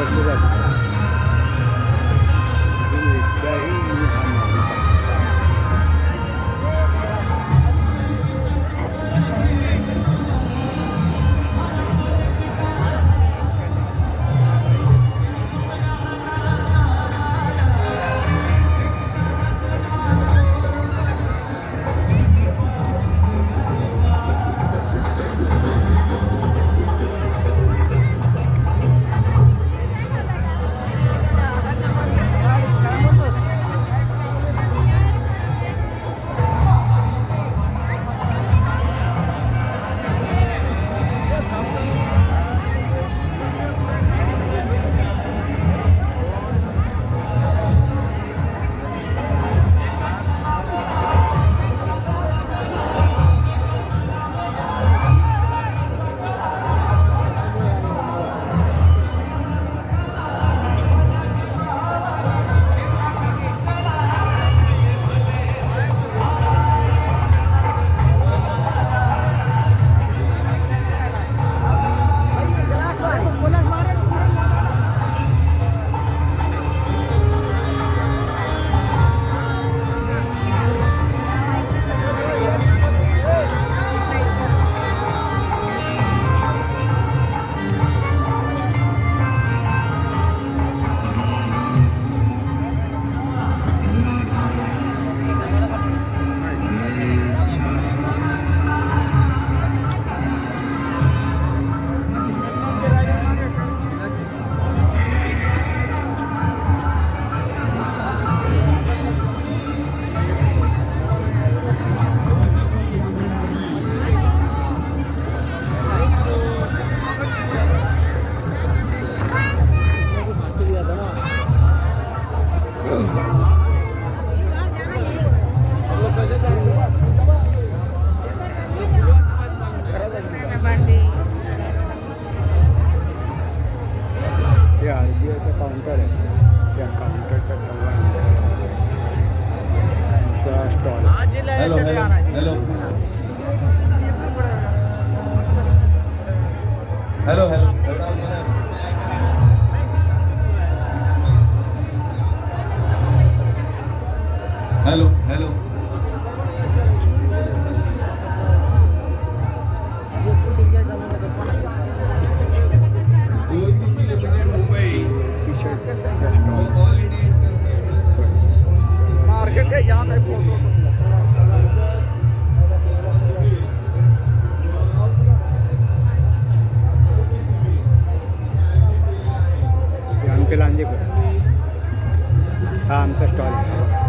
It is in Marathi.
我者是在？ते आर बी आयचं काउंटर आहे. त्या काउंटरच्या समोर आमचा stall hello hello hello hello hello एवढा आवाज शर्ट चेस्ट मार्केट है यहाँ मैं फ़ोटो तो आमचे लांजे हा आमचा स्टॉल